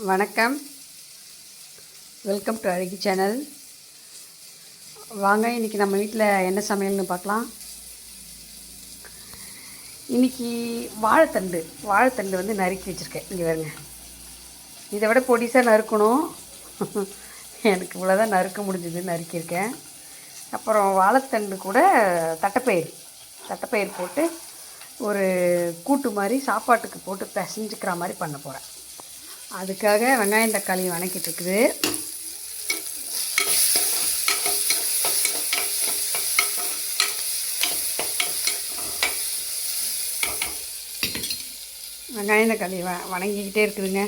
வணக்கம். Welcome to அழகி channel வாங்க இன்றைக்கி நம்ம வீட்டில் என்ன சமையல்னு பார்க்கலாம். இன்றைக்கி வாழைத்தண்டு வாழைத்தண்டு வந்து நறுக்கி வச்சுருக்கேன். இங்கே வருங்க இதை விட பொடிசாக நறுக்கணும். எனக்கு இவ்வளோதான் நறுக்க முடிஞ்சது நறுக்கியிருக்கேன். அப்புறம் வாழைத்தண்டு கூட தட்டைப்பயிர் தட்டைப்பயிர் போட்டு ஒரு கூட்டு மாதிரி சாப்பாட்டுக்கு போட்டு பிசைஞ்சிக்கிற மாதிரி பண்ண போகிறேன் அதுக்காக வெங்காயம் தக்காளி வணக்கிட்டு இருக்குது வெங்காயம் தக்காளி வ வணங்கிக்கிட்டே இருக்குதுங்க.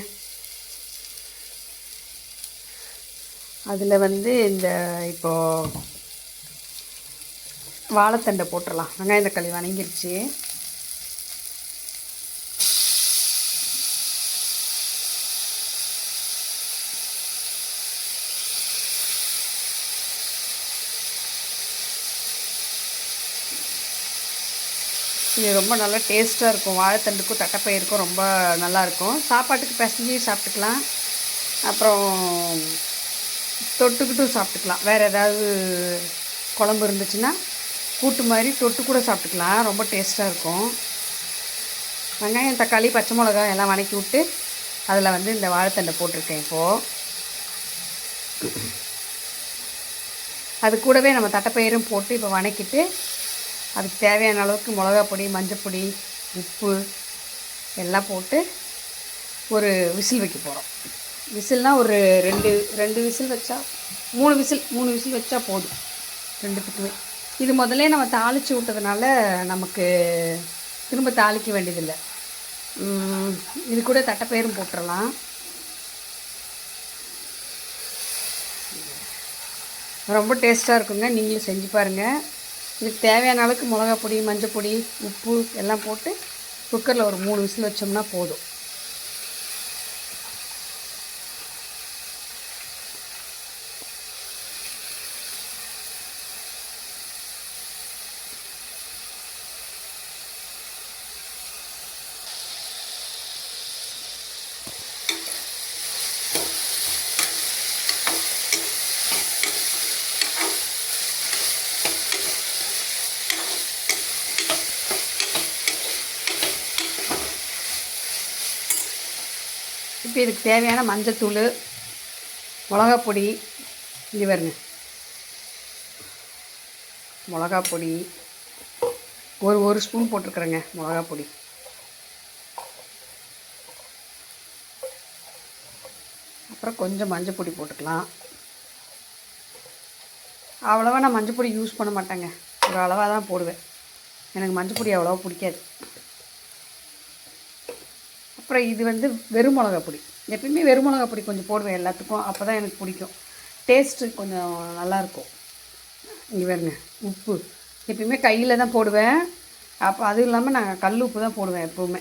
அதில் வந்து இந்த இப்போது வாழைத்தண்டை போட்டுடலாம் வெங்காயம் தக்காளி வணங்கிருச்சு. இது ரொம்ப நல்லா டேஸ்ட்டாக இருக்கும். வாழைத்தண்டுக்கும் தட்டைப்பயிருக்கும் ரொம்ப நல்லாயிருக்கும் சாப்பாட்டுக்கு பிசைஞ்சு சாப்பிட்டுக்கலாம். அப்புறம் தொட்டுக்கிட்டும் சாப்பிட்டுக்கலாம். வேறு ஏதாவது குழம்பு இருந்துச்சுன்னா கூட்டு மாதிரி தொட்டு கூட சாப்பிட்டுக்கலாம். ரொம்ப டேஸ்ட்டாக இருக்கும். வெங்காயம் தக்காளி பச்சை மிளகாய் எல்லாம் வணக்கி விட்டு அதில் வந்து இந்த வாழைத்தண்டை போட்டிருக்கேன் இப்போது அது கூடவே நம்ம தட்டைப்பயிரும் போட்டு இப்போ வணக்கிட்டு அதுக்கு தேவையான அளவுக்கு மிளகா பொடி மஞ்சப்பொடி உப்பு எல்லாம் போட்டு ஒரு விசில் வைக்க போகிறோம் விசில்னால் ஒரு ரெண்டு ரெண்டு விசில் வச்சா மூணு விசில் மூணு விசில் வச்சா போதும். ரெண்டுத்துக்குமே. இது முதல்ல நம்ம தாளித்து விட்டதுனால நமக்கு திரும்ப தாளிக்க வேண்டியதில்லை. இது கூட தட்டைப்பயிரும் போட்டுடலாம் ரொம்ப டேஸ்ட்டாக இருக்குங்க. நீங்களும் செஞ்சு பாருங்கள் இதுக்கு தேவையான அளவுக்கு மிளகாப்பொடி மஞ்சள் பொடி உப்பு எல்லாம் போட்டு குக்கரில் ஒரு மூணு விசில் வச்சோம்னா போதும். இப்போ இதுக்கு தேவையான மஞ்சத்தூள் மிளகா பொடி வருங்க மிளகாப்பொடி மிளகா பொடி ஒரு ஒரு ஸ்பூன் போட்டிருக்குறேங்க மிளகா பொடி அப்புறம் கொஞ்சம் மஞ்சள் பொடி போட்டுக்கலாம். அவ்வளோவா நான் மஞ்சள் பொடி யூஸ் பண்ண மாட்டேங்க. ஒரு அளவாக தான் போடுவேன். எனக்கு மஞ்சள் பொடி அவ்வளோவா பிடிக்காது. அப்புறம் இது வந்து வெறும் மிளகா பொடி எப்பயுமே வெறும் மிளகா பொடி கொஞ்சம் போடுவேன் எல்லாத்துக்கும் அப்போ தான் எனக்கு பிடிக்கும். டேஸ்ட்டு கொஞ்சம் நல்லாயிருக்கும் இங்கே பாருங்க உப்பு. எப்பயுமே கையில் தான் போடுவேன். அப்போ அதுவும் இல்லாமல் நாங்கள் கல் உப்பு தான் போடுவேன் எப்போவுமே.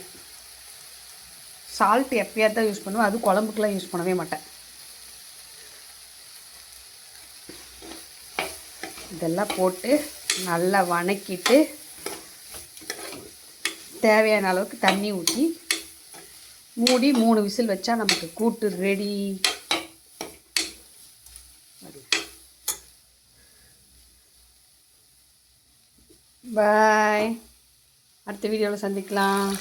சால்ட் எப்பயாவது தான் யூஸ் பண்ணுவேன். அது குழம்புக்கெலாம் யூஸ் பண்ணவே மாட்டேன். இதெல்லாம் போட்டு நல்லா வணக்கிட்டு தேவையான அளவுக்கு தண்ணி ஊற்றி மூடி மூணு விசில் வச்சா நமக்கு கூட்டு ரெடி பாய் அடுத்த வீடியோவில் சந்திக்கலாம்.